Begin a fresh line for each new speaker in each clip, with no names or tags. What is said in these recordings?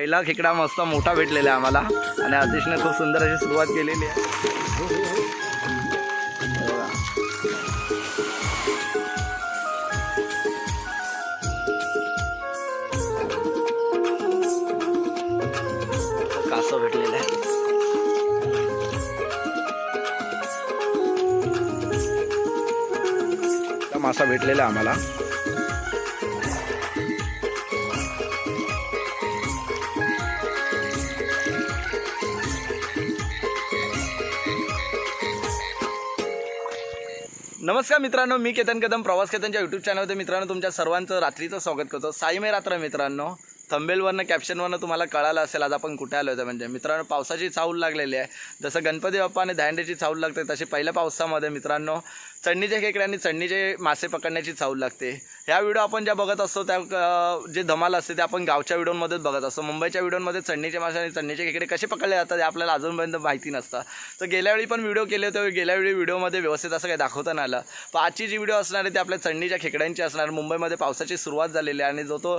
पहिला खेकडा मस्त मोठा भेटलेला आहे आम्हाला. आणि अतिशने खूप सुंदर अशी सुरुवात केलेली आहे. कासव भेटलेलं आहे. मासा भेटलेला आम्हाला. नमस्कार मित्रांनो मी केतन कदम प्रवास केतनच्या यूट्यूब चॅनलमध्ये मित्रांनो तुमच्या सर्वांचं रात्रीचं स्वागत करतो. साईमय रात्र मित्रांनो. थंबेलवरनं कॅप्शनवरनं तुम्हाला कळालं असेल आज आपण कुठे आलो होतं म्हणजे. मित्रांनो पावसाची चाहूल लागलेली आहे. जसं गणपती बाप्पा आणि दांडेची चाहूल लागते तशी पहिल्या पावसामध्ये मित्रांनो चढणीच्या खेकड्यांनी चढणीचे मासे पकडण्याची चाहूल लागते. ह्या व्हिडिओ आपण ज्या बघत असतो त्या जे धमाल असते ते आपण गावच्या व्हिडिओमध्येच बघत असतो. मुंबईच्या व्हिडिओमध्ये चढणीचे मासे आणि चढणीचे खेकडे कसे पकडले जातात हे आपल्याला अजूनपर्यंत माहिती नसतं. तर गेल्या वेळी पण व्हिडिओ केले होते गेल्या वेळी व्हिडिओमध्ये व्यवस्थित असं काही दाखवता नाही आलं. पण आजची जी व्हिडिओ असणार आहे ती आपल्या चढणीच्या खेकड्यांची असणार. मुंबईमध्ये पावसाची सुरुवात झालेली आहे आणि जो तो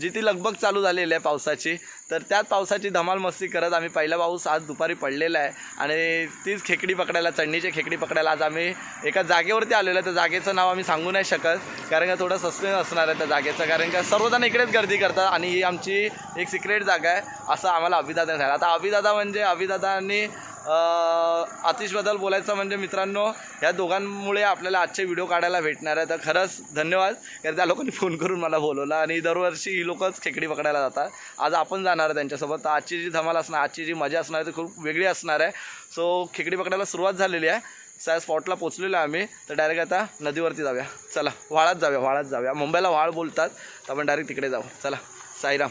जी ती लगभग चालू चालू झालेली आहे पावसाची. तर त्याच पावसाची धमाल मस्ती करत आम्ही पहिला पाऊस आज दुपारी पडलेला आहे. आणि तीच खेकडी पकडायला चढणीची खेकडी पकडायला आज आम्ही एका जागेवरती आलेलो आहे. त्या जागेचं नाव आम्ही सांगू नाही शकत कारण का थोडं सस्पेन्स असणार आहे त्या जागेचं. कारण का सर्वजण इकडेच गर्दी करतात आणि ही आमची एक सिक्रेट जागा आहे असं आम्हाला अभिदादा झाला आता अभिदादा म्हणजे अभिदादांनी अतिशबद्दल बोलायचं म्हणजे मित्रांनो ह्या दोघांमुळे आपल्याला आजचे व्हिडिओ काढायला भेटणार आहे. तर खरंच धन्यवाद कारण त्या लोकांनी फोन करून मला बोलवलं आणि दरवर्षी ही लोकच खेकडी पकडायला जातात. आज आपण जाणार आहे त्यांच्यासोबत. तर आजची जी धमाल असणार आजची जी मजा असणार आहे ती खूप वेगळी असणार आहे. सो खेकडी पकडायला सुरुवात झालेली आहे. त्या स्पॉटला पोचलेलो आहे आम्ही. तर डायरेक्ट आता नदीवरती जाऊया. चला वाळात जाऊया वाळात जाऊया. मुंबईला वाळ बोलतात तर आपण डायरेक्ट तिकडे जाऊ. चला साईराम.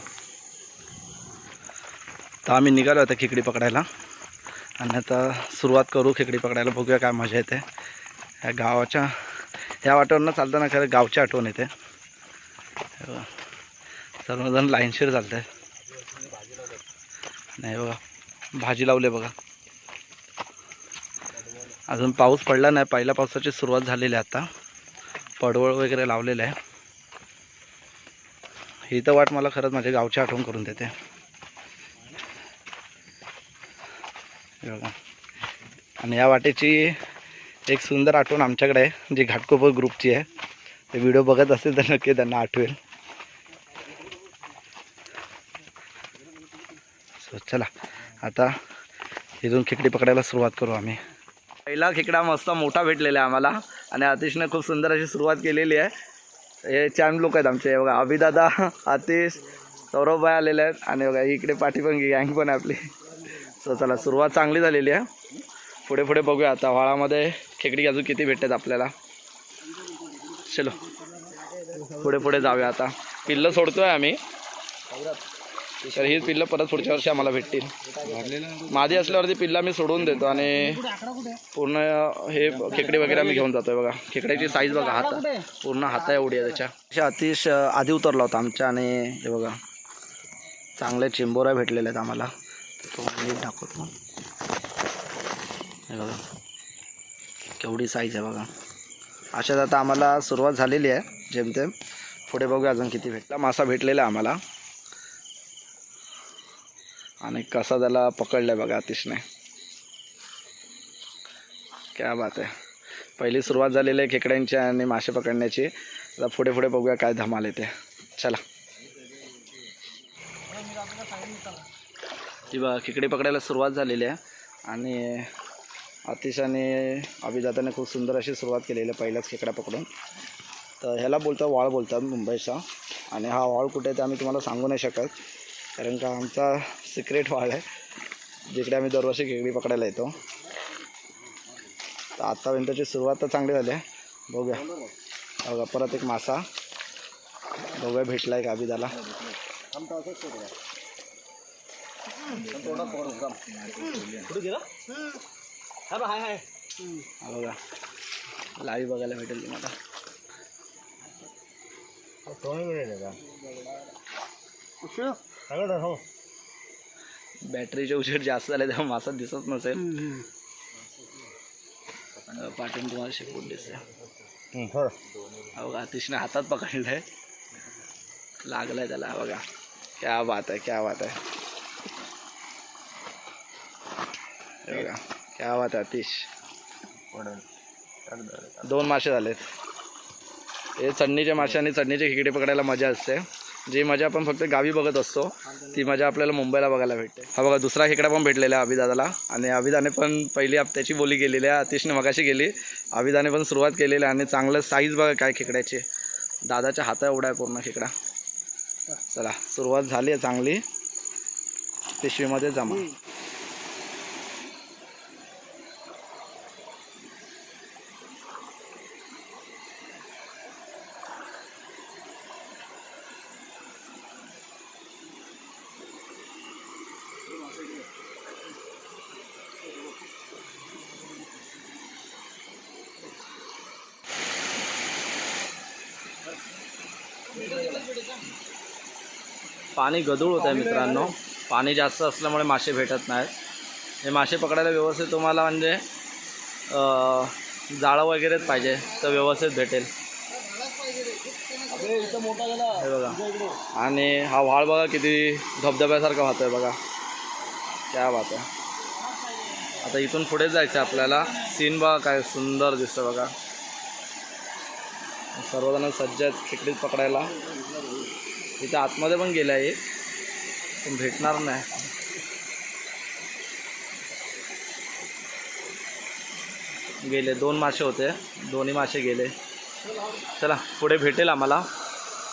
तर आम्ही निघालो आता खेकडी पकडायला. आणि आता सुरुवात करू खेकडी पकडायला. बघूया काय मजा येते. ह्या गावाच्या ह्या वाटेवरनं चालताना खरं गावची आठवण येते. सर्वजण लाईनशीर चालत आहे नाही बघा भाजी लावली बघा. अजून पाऊस पडला नाही पहिल्या पावसाची सुरुवात झालेली आहे आता. पडवळ वगैरे लावलेलं आहे. ही तर वाट मला खरंच माझ्या गावची आठवण करून देते हे बघा आणि या वाटेची एक सुंदर आठवण आमच्याकडे आहे जी घाटकोपर ग्रुपची आहे. ते व्हिडिओ बघत असेल तर नक्की त्यांना आठवेल. सो चला आता इथून खेकडी पकडायला सुरुवात करू आम्ही. पहिला खेकडा मस्त मोठा भेटलेला आहे आम्हाला आणि अतिशने खूप सुंदर अशी सुरुवात केलेली आहे. हे चार लोक आहेत आमचे बघा अभिदादा आतिश सौरभभाई आलेले आहेत आणि बघा इकडे पाठी पण गँग पण आहे आपली. सो चला सुरुवात चांगली झालेली आहे. पुढे पुढे बघूया आता वाळामध्ये खेकडी अजून किती भेटतात आपल्याला. चलो. पुढे पुढे जाऊया आता. पिल्लं सोडतोय आम्ही. तर ही पिल्लं परत पुढच्या वर्षी आम्हाला भेटतील. माझी असल्यावरती पिल्ला मी सोडून देतो आणि पूर्ण हे खेकडे वगैरे आम्ही घेऊन जातोय बघा. खेकड्याची साईज बघा हात. पूर्ण हाता एवढी आहे त्याच्या. अशा अतिश आधी उतरला होता आमच्या आणि हे बघा. चांगले चिंबोऱ्या भेटलेले आहेत आम्हाला. तो नीट दाखवतो. हे बघा. केवढी साईज आहे बघा. अशात आता आम्हाला सुरुवात झालेली आहे. जेमतेम पुढे बघूया अजून किती भेटला. मासा भेटलेला आम्हाला. आणि कसा त्याला पकडलाय बघा अतिशने क्या बात आहे. पहिली सुरुवात झालेली आहे खेकड्यांची आणि मासे पकडण्याची. आता पुढे पुढे बघूया काय धमाल येते. चला. ती बघा खेकडे पकडायला सुरुवात झालेली आहे. आणि अतिशाने अभिजाताने खूप सुंदर अशी सुरुवात केलेली आहे पहिलाच खेकडा पकडून. तर ह्याला बोलतात वाळ बोलतात मुंबईचा. आणि हा वाळ कुठे आहे ते आम्ही तुम्हाला सांगू नाही शकत कारण का आमचा सिक्रेट वाळ आहे जिकडे आम्ही दरवर्षी खेकडी पकडायला येतो. तर आत्तापर्यंतची सुरुवात तर चांगली झाली आहे. बघूया. बघा परत एक मासा. बघूया भेटला आहे का अभिदाला हा बघा लाईव्ह बघायला भेटेल तुम्हाला बॅटरीचे उजेड जास्त झाले तेव्हा मासा दिसत नसेल पाठवून तुम्हाला शिकवून दिसते हा। बघा अतिशने हातात पकडलंय लागलाय त्याला हा बघा क्या बात आहे क्या बात आहे हे बघा क्या बात आहे अतिश दोन मासे झालेत. हे चढणीचे मासे आणि चढणीचे खेकडे पकडायला मजा असते. जी मजा आपण फक्त गावी बघत असतो ती मजा आपल्याला मुंबईला बघायला भेटते. हा बघा दुसरा खेकडा पण भेटलेला आहे अभिदादाला. आणि अभिदाने पण पहिली हप्त्याची बोली केलेली आहे. अतिशने मगाशी गेली. अभिदाने पण सुरुवात केलेली आहे. आणि चांगलं साईज बघा काय खेकड्याचे. दादाच्या हाता एवढा आहे पूर्ण खेकडा. चला सुरुवात झाली आहे चांगली. पिशवीमध्ये जमा. पाणी गदूळ होत आहे मित्रांनो. पाणी जास्त असल्यामुळे मासे भेटत नाहीत. हे मासे पकडायला व्यवस्थित तुम्हाला म्हणजे जाळं वगैरेच पाहिजे तर व्यवस्थित भेटेल. हे बघा. आणि हा व्हाळ बघा किती धबधब्यासारखा वाहतोय बघा. क्या बात आहे. आता इथून पुढे जायचं आहे आपल्याला. सीन बघा काय सुंदर दिसतं बघा. सर्वजण सज्ज आहेत खेकडीत पकडायला. इथं आतमध्ये पण गेला एक पण नाही. गेले, दोन मासे होते. दोन्ही मासे गेले. चला, पुढे भेटेल आम्हाला.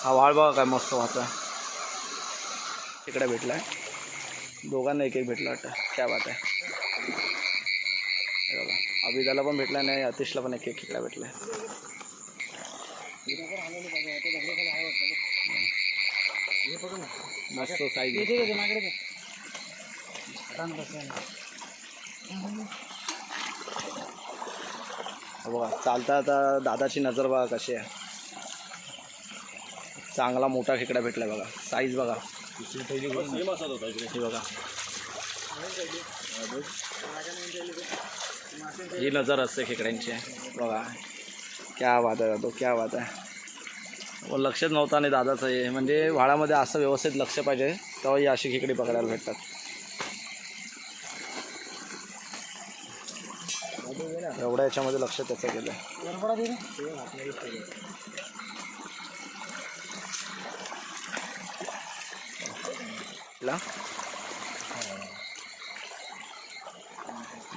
हा वाळ मस्त वाहता इकडे भेटलाय. दोघांना एक एक भेटला क्या बात हे अभिदाला पण भेटला नाही अतिशला एक एक भेटलाय. मस्त साईज बघा चालता आता दादाची नजर बघा कशी आहे. चांगला मोठा खेकडा भेटलाय बघा साईज बघा. हे बघा. ही नजर असते खेकड्यांची. बघा क्या बात आहे तो क्या बात आहे. लक्षच नव्हतं आणि दादाचं हे. म्हणजे व्हाळामध्ये असं व्यवस्थित लक्ष पाहिजे तेव्हा ही अशी खेकडी पकडायला भेटतात. एवढ्या याच्यामध्ये लक्ष त्याचं गेलं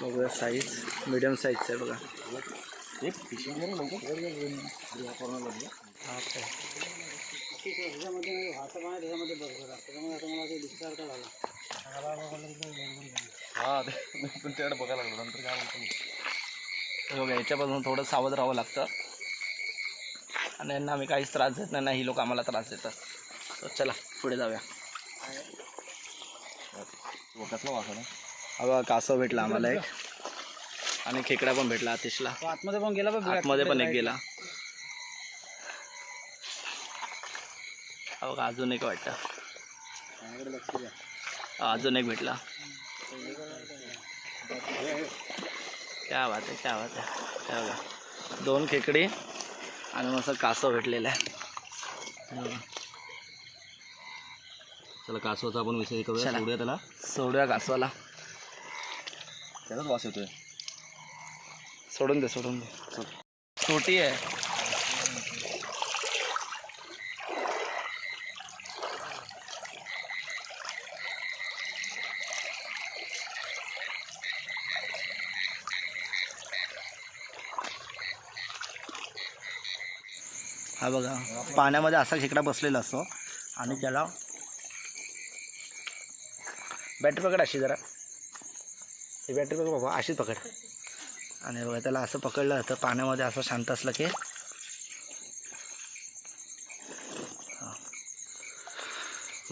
बघूया साईज मिडियम साईजचं आहे बघा. हा
हा ते त्याकडे बघायला लागलो नंतर काय म्हणतो.
हे बघा याच्यापासून थोडं सावध राहावं लागतं. आणि यांना आम्ही काहीच त्रास देत नाही ना ही लोक आम्हाला त्रास देतात. तर चला पुढे जाऊया.
कसला वासा ना?
हा बघा कासव भेटला आम्हाला एक. आणि खेकडा पण भेटला आतिशला.
आतमध्ये पण गेला बघ
आतमध्ये पण एक गेला. हा बघा अजून एक वाटतं. अजून एक भेटला. क्या बात आहे क्या बात आहे. हे बघा दोन खेकडी आणि मस्त कासव भेटलेलं आहे.
चला कासवाचा आपण विषय करूया. सोडूया त्याला.
सोडूया कासवाला.
त्याचाच वास येतोय.
सोडून दे सोडून दे. छोटी आहे. हा बघा पाण्यामध्ये असा खेकडा बसलेला असतो. आणि त्याला बॅटरी पकड अशी जरा. ही बॅटरी पकड बाबा अशीच पकड. आणि बघा त्याला असं पकडलं जातं पाण्यामध्ये असं शांत असलं की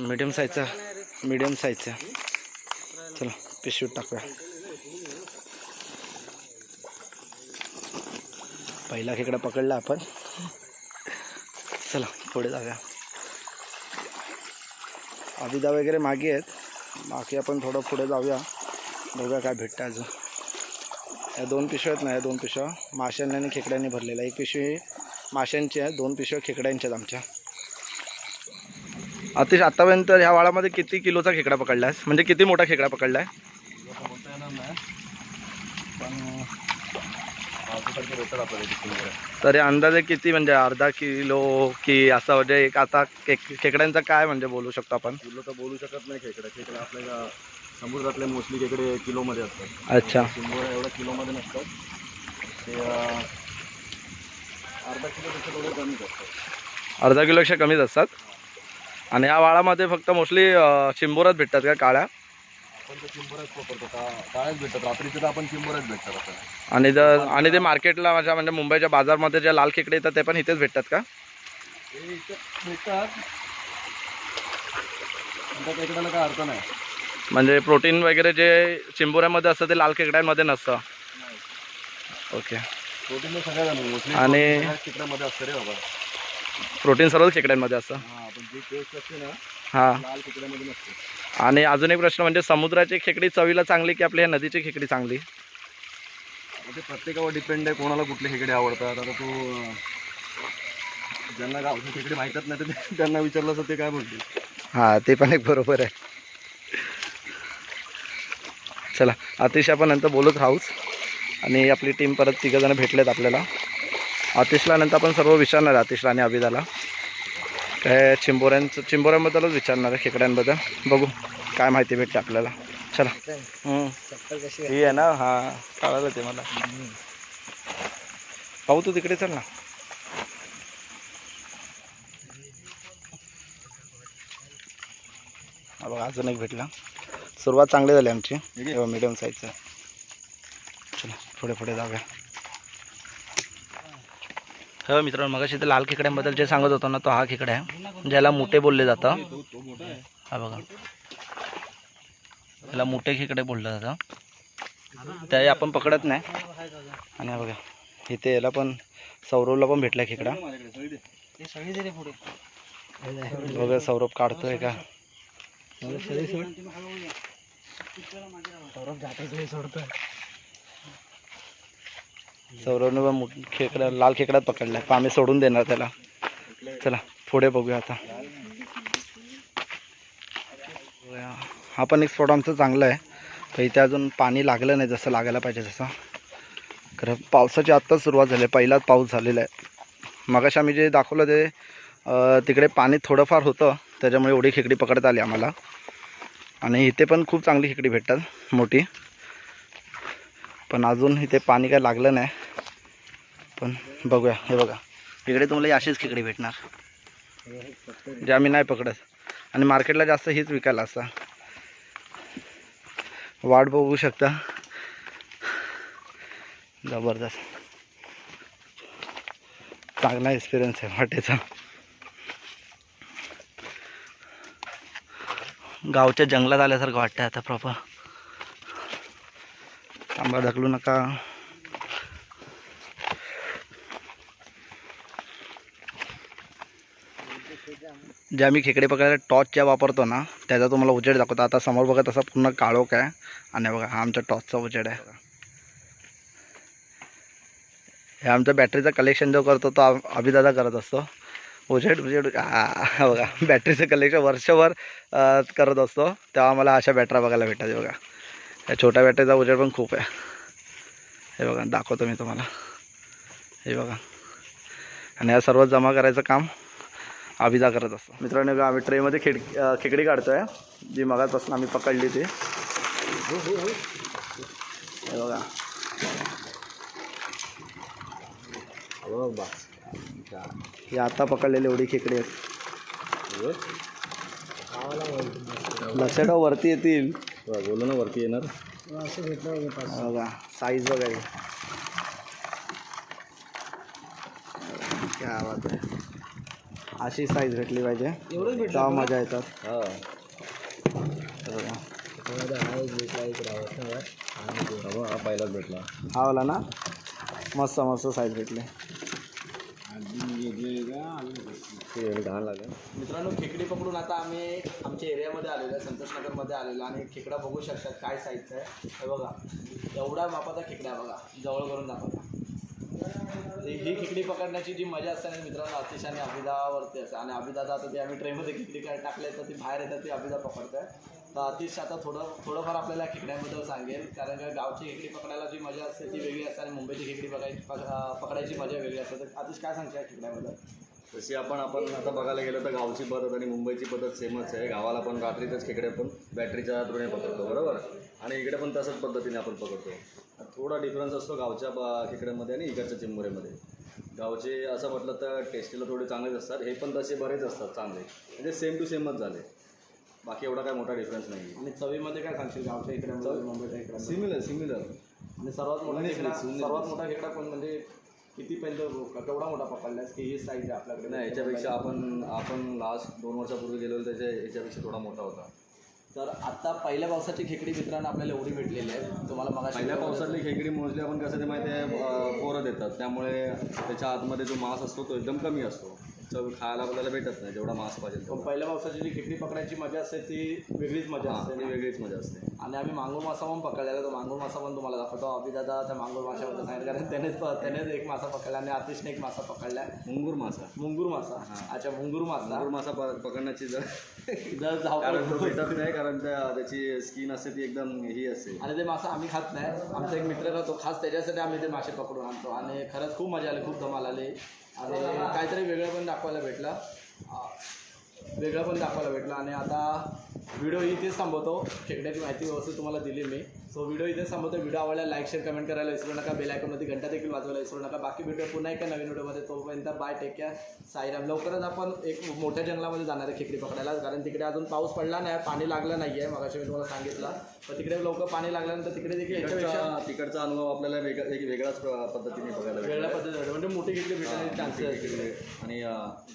मीडियम साईजचा मीडियम साईजचा. चला पिशवीत टाकूया. पहिला खेकडा पकडला आपण. चला पुढे जाऊया. अभिदा वगैरे मागे आहेत. बाकी आपण थोडं पुढे जाऊया. बघूया काय भेटतं अजून. या दोन पिशव्या आहेत ना या दोन पिशव्या. माशांनी आणि खेकड्यांनी भरलेल्या. एक पिशवी माशांची आहे दोन पिशव्या खेकड्यांच्या आहेत आमच्या. अतिश आतापर्यंत ह्या वाळामध्ये किती किलोचा खेकडा पकडलायस? म्हणजे किती मोठा खेकडा पकडलाय?
आहे पण
तरी अंदाजे किती म्हणजे अर्धा किलो की असं म्हणजे एक आता केक खेकड्यांचं काय म्हणजे बोलू शकतो आपण?
किलो तर बोलू शकत नाही खेकडे. खेकडे आपल्याला समुद्रातले मोस्टली खेकडे किलोमध्ये असतात.
अच्छा.
शंभर एवढ्या किलोमध्ये नसतात. ते अर्धा किलोपेक्षा थोडे कमीच असतात.
अर्धा किलोपेक्षा कमीच असतात? आणि या वाळामध्ये फक्त मोस्टली चिंबोरात भेटतात का काळ्या?
आपण चिंबरच काळच भेटतात. रात्रीचे तर आपण चिंबरच भेटतात आपल्याला
आणि जर आणि ते मार्केटला माझ्या म्हणजे मुंबईच्या बाजारमध्ये जे लाल खेकडे येतात ते पण इथेच भेटतात का?
ते भेटतात. पण त्या खेकड्याला काय अर्थ नाही
म्हणजे प्रोटीन वगैरे जे चिंबोऱ्यामध्ये असतं ते लाल खेकड्यांमध्ये नसतं. ओके.
प्रोटीन तर सगळ्या मोस्टली
आणि-
खेकड्यामध्ये असतं रे बाबा.
प्रोटीन सर्व खेकड्यांमध्ये असतं.
हा पण जी टेस्ट असते ना
हां.
लाल खेकड्यामध्ये नसते.
आणि अजून एक प्रश्न म्हणजे समुद्राची खेकडी चवीला चांगली की आपल्या नदीची खेकडी चांगली?
आता ते प्रत्येकावर डिपेंड आहे कोणाला कुठले खेकडे आवडतात. आता तू अं, ज्यांना गावची खेकडे माहीतच नाही तर ते- त्यांना विचारलं तर ते काय बोलतील
हां ते पण एक बरोबर आहे. चला अतिश आपण नंतर बोलत राहूच. आणि आपली टीम परत तिघंजणं भेटलेत आपल्याला. अतिशला नंतर आपण सर्व विचारणार आहे अतिशला आणि अभिदाला. काय चिंबोऱ्यांचं चिंबोऱ्यांबद्दलच विचारणार आहे खेकड्यांबद्दल. बघू काय माहिती भेटते आपल्याला. चला. ही आहे ना हां कळालं ते मला. पाहू तू तिकडे चल ना. हा बघा अजून एक भेटला. सुरुवात चांगली झाली आमची. मिडियम साईजचं चला पुढे पुढे जाऊया. हो मित्रांनो मगाशी ते लाल खेकड्यांबद्दल जे सांगत होतो ना तो हा खेकडा आहे ज्याला मोठे बोलले जातं. हा बघा. त्याला मोठे खेकडे बोललं जातं. त्याही आपण पकडत नाही. आणि बघा इथे याला पण सौरवला पण भेटला खेकडा. बघा सौरभ काढतोय का? सौरभने सोडतोय. मोठ- खेकडा लाल खेकडाच पकडला. पण आम्ही सोडून देणार त्याला. चला पुढे बघूया आता. हा पण एक स्पॉट आमचं चांगलं आहे. तर इथे अजून पाणी लागलं नाही जसं लागायला पाहिजे तसं. खरं पावसाची आत्ताच सुरुवात झाली आहे. पहिलाच पाऊस झालेला आहे. मगाशी आम्ही जे दाखवलं ते तिकडे पाणी थोडंफार होतं. त्याच्यामुळे एवढी खेकडी पकडता आली आम्हाला. आणि इथे पण खूप चांगली खेकडी भेटतात मोठी. पण अजून इथे पाणी काय लागलं नाही. पण बघूया. हे बघा. इकडे तुम्हाला अशीच खेकडी भेटणार. जे आम्ही नाही पकडत. आणि मार्केटला जास्त हीच विकायला असता वाट बघू शकता. जबरदस्त. चांगला एक्सपिरियन्स आहे वाटेचा. गावच्या जंगलात आल्यासारखं वाटतं आता प्रॉपर थांबा ढकलू नका. जे आम्ही खेकडे पकडायला टॉर्च ज्या वापरतो ना त्याचा तुम्हाला उजेड दाखवतो. आता समोर बघा तसा पूर्ण काळोख आहे. आणि बघा हा आमचा टॉर्चचा उजेड आहे. हे आमचं बॅटरीचं कलेक्शन जो करतो तो अभिदादा करत असतो. उजेड उजेड बघा बॅटरीचं कलेक्शन वर्षभर करत असतो. तेव्हा आम्हाला अशा बॅटऱ्या बघायला भेटतात बघा. या छोट्या बॅटरीचा उजेड पण खूप आहे. हे बघा दाखवतो मी तुम्हाला. हे बघा. आणि या सर्व जमा करायचं काम अभिदा करत असतो. मित्रांनो बघा, आम्ही ट्रेमध्ये खेड खेकडी खेकडी काढतोय. जी मगापासून आम्ही पकडली ती. बघा.
बा
ही आता पकडलेली एवढी खेकडी आहेत. लक्षात वरती येतील.
बोलू ना वरती येणार
बघा साईज बघा क्या बात आहे. अशी साईज भेटली पाहिजे. तेव्हा मजा येतात.
हा.
हे बघा
हा पहिलाच भेटला.
हा वाला ना? मस्त मस्त साईज भेटली.
ते एवढं घाण लागेल.
मित्रांनो खेकडी पकडून आता आम्ही आमच्या एरियामध्ये आलेलो आहे संतोषनगरमध्ये आलेलो आणि खेकडा बघू शकतात काय साईजचा आहे. हे बघा एवढा मापाचा खेकडा आहे बघा. जवळ करून दाखवता. ही खिकडी पकडण्याची जी मजा असते आणि मित्रांनो अतिश आणि अभिदावरती असते. आणि अभिदादा आता ती आम्ही ट्रेमध्ये खिकडी काय टाकले तर ती बाहेर येतात ती अभिदा पकडते तर अतिश आता थोडं थोडंफार आपल्याला खेकड्यांबद्दल सांगेल कारण का गावची खेकडी पकडायला जी मजा असते ती वेगळी असते आणि मुंबईची खेकडी बघायची पक- पकडायची मजा वेगळी असते. तर अतिश काय सांगते खेकड्याबद्दल
तशी आपण आपण आता बघायला गेलं तर गावची पद्धत आणि मुंबईची पद्धत सेमच आहे. गावाला पण रात्रीतच खेकडे पण बॅटरीच्या थ्रूने पकडतो बरोबर? आणि इकडे पण तसंच पद्धतीने आपण पकडतो. थोडा डिफरन्स असतो गावच्या ब- खेकड्यांमध्ये आणि इकडच्या चिंबोऱ्यामध्ये. गावचे असं म्हटलं तर टेस्टीला थोडे चांगलेच असतात. हे पण तसे बरेच असतात चांगले. म्हणजे सेम टू सेमच झाले. बाकी एवढा काय मोठा डिफरन्स नाही.
आणि चवीमध्ये काय सांगशील गावच्या इकडे मुंबईच्या इकडे
सिमिलर सिमिलर
आणि सर्वात मोठा खेकडा सर्वात. मोठा खेकडा पण म्हणजे कितीपर्यंत केवढा मोठा पकडलास की ही साईज आहे आपल्याकडे?
नाही याच्यापेक्षा आपण आपण लास्ट दोन वर्षापूर्वी गेलेलो त्याच्या याच्यापेक्षा थोडा मोठा होता.
तर आता पहिल्या पावसाची खेकडी मित्रांनो आपल्याला एवढी भेटलेली आहे. तुम्हाला मग
पहिल्या पावसातली खेकडी मोजली आपण कसं ते माहिती आहे पोरं देतात. त्यामुळे त्याच्या आतमध्ये जो मांस असतो तो एकदम कमी असतो. चव खायला आपल्याला भेटत नाही जेवढा मांस पाहिजे
पण. पहिल्या पावसाची जी खेकडी पकडायची मजा असते ती वेगळीच मजा
हां
असते
ती वेगळीच मजा असते.
आणि आम्ही मांगूर मासा पण पकडलेला तो मांगूर मासा पण तुम्हाला दाखवतो. अभिदादा त्या मांगूर माशाबद्दल सांगितलं कारण त्यानेच त्यानेच एक मासा पकडला आणि आतिशने एक मासा पकडला.
मुंगूर मासा.
मुंगूर मासा. अच्छा मुंगूर मासा.
मुंगूर मासा पकडण्याची जर
जर धावपळ
भेटत नाही कारण त्या त्याची स्किन असते ती एकदम ही असते.
आणि ते मासा आम्ही खात नाही. आमचा एक मित्र राहतो खास त्याच्यासाठी आम्ही ते मासे पकडून आणतो. आणि खरंच खूप मजा आली खूप धमाल आली. आणि काहीतरी वेगळं पण दाखवायला भेटलं. वेगळं पण दाखवायला भेटलं. आणि आता व्हिडिओ इथेच थांबवतो. खेकड्याची माहिती व्यवस्थित तुम्हाला दिली मी. सो व्हिडिओ इथेच थांबवतो. व्हिडिओ आवडला लाईक शेअर कमेंट करायला विसरू नका. बेल आयकॉनमध्ये घंटा देखील वाजवायला विसरू नका. बाकी व्हिडिओ पुन्हा एका नवीन व्हिडिओमध्ये तोपर्यंत बाय टेक केअर साईराम. लवकरच आपण एक मोठ्या जंगलामध्ये जाणार आहे खेकडी पकडायला. कारण तिकडे अजून पाऊस पडला नाही. पाणी लागलं नाही आहे मगाशी मी तुम्हाला सांगितलं. पण तिकडे लवकर पाणी लागल्यानंतर तिकडे देखील याच्यापेक्षा
तिकडचा अनुभव आपल्याला वेगळा एक वेगळाच प- पद्धतीने बघायला.
वेगळ्या पद्धतीने म्हणजे मोठी खेकडी भेटण्याचे चान्सेस
आणि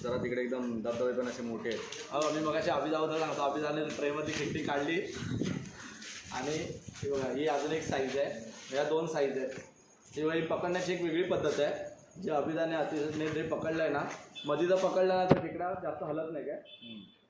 जरा तिकडे एकदम धबधबे पण असे मोठे आहेत.
हो मी मगाशी अभिजाबद्दल सांगतो अभिजाने ट्रेमध्ये खेकडी काढली. आणि ही बघा ही अजून एक साईज आहे. या दोन साईज आहेत. ही बघा, ही पकडण्याची एक वेगळी पद्धत आहे. जी अभिजाने अतिशयने जे पकडलं आहे ना मध्ये जर पकडलं ना तर खेकडा जास्त हलत नाही काय?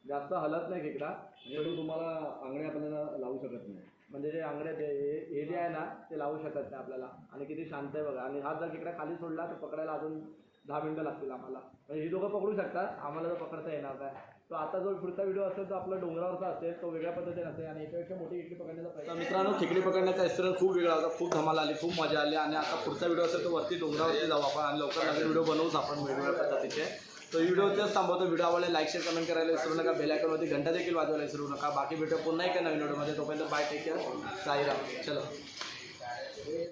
जास्त हलत नाही खेकडा
म्हणजे तो तुम्हाला अंगणे आपल्याला लावू शकत नाही.
म्हणजे जे आंगडे ते हे हे जे आहे ना ते लावू शकत नाही आपल्याला. आणि किती शांत आहे बघा. आणि हा जर खेकडा खाली सोडला तर पकडायला अजून दहा मिनटं लागतील आम्हाला. म्हणजे ही दोघं पकडू शकतात. आम्हाला तर पकडता येणार नाही. तो आता जो पुढचा व्हिडिओ असेल तो आपला डोंगरावरचा असेल तो वेगळ्या पद्धतीने असेल आणि याच्यापेक्षा मोठी खेकडी पकडण्याचा प्रयत्न मित्रांनो खेकडी पकडण्याचा एक्सपिरियन्स खूप वेगळा होता खूप धमाल आली खूप मजा आली आणि आता पुढचा व्हिडिओ असेल तो वरती डोंगरावरती जाऊ आपण आणि लवकर नवीन व्हिडिओ बनवूच आपण वेगवेगळ्या पद्धतीचे. तो व्हिडिओ तेच थांबवतो व्हिडिओ आवडला लाईक शेअर कमेंट करायला विसरू नका. बेल आयकॉनमध्ये घंटा देखील वाजवायला विसरू नका. बाकी व्हिडिओ पुन्हा एका नवीन व्हिडिओमध्ये तोपर्यंत बाय टेक केअर साईराम. चलो.